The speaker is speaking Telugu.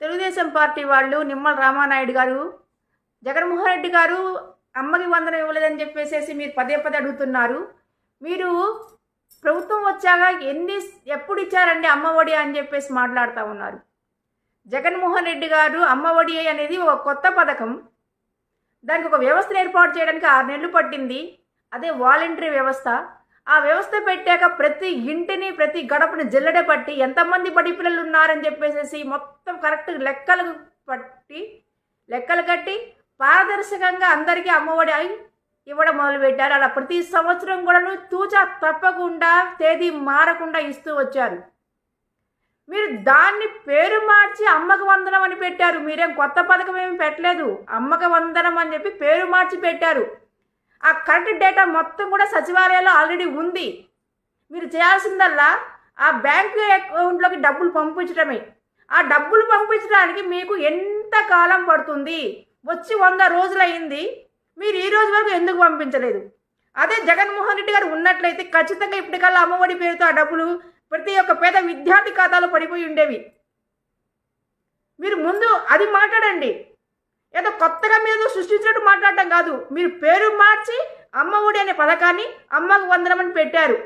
తెలుగుదేశం పార్టీ వాళ్ళు నిమ్మల రామానాయుడు గారు జగన్మోహన్ రెడ్డి గారు అమ్మకి వందనం ఇవ్వలేదని చెప్పేసి మీరు పదే పదే అడుగుతున్నారు. మీరు ప్రభుత్వం వచ్చాక ఎన్ని ఎప్పుడు ఇచ్చారండి అమ్మఒడి అని చెప్పేసి మాట్లాడుతూ ఉన్నారు. జగన్మోహన్ రెడ్డి గారు అమ్మఒడి అనేది ఒక కొత్త పథకం. దానికి ఒక వ్యవస్థను ఏర్పాటు చేయడానికి ఆరు నెలలు పట్టింది. అదే వాలంటరీ వ్యవస్థ. ఆ వ్యవస్థ పెట్టాక ప్రతి ఇంటిని ప్రతి గడపని జల్లెడ పట్టి ఎంతమంది బడి పిల్లలు ఉన్నారని చెప్పేసి మొత్తం కరెక్ట్ లెక్కలు పట్టి లెక్కలు కట్టి పారదర్శకంగా అందరికీ అమ్మఒడి అయి ఇవ్వడం మొదలుపెట్టారు. అలా ప్రతి సంవత్సరం కూడాను తూచా తప్పకుండా తేదీ మారకుండా ఇస్తూ వచ్చారు. మీరు దాన్ని పేరు మార్చి అమ్మక వందనం అని పెట్టారు. మీరేం కొత్త పథకం ఏమి పెట్టలేదు. అమ్మక వందనం అని చెప్పి పేరు మార్చి పెట్టారు. ఆ కరెక్ట్ డేటా మొత్తం కూడా సచివాలయంలో ఆల్రెడీ ఉంది. మీరు చేయాల్సిందల్లా ఆ బ్యాంకు అకౌంట్లోకి డబ్బులు పంపించడమే. ఆ డబ్బులు పంపించడానికి మీకు ఎంత కాలం పడుతుంది? వచ్చి వంద రోజులయ్యింది. మీరు ఈ రోజు వరకు ఎందుకు పంపించలేదు? అదే జగన్మోహన్ రెడ్డి గారు ఉన్నట్లయితే ఖచ్చితంగా ఇప్పటికల్లా అమ్మఒడి పేరుతో ఆ డబ్బులు ప్రతి ఒక్క పేద విద్యార్థి ఖాతాలో పడిపోయి ఉండేవి. మీరు ముందు అది మాట్లాడండి. ఏదో కొత్తగా మీరు సృష్టించినట్టు మాట్లాడటం కాదు. మీరు పేరు మార్చి అమ్మ ఒడి అనే పథకాన్ని అమ్మకు వందనమని పెట్టారు.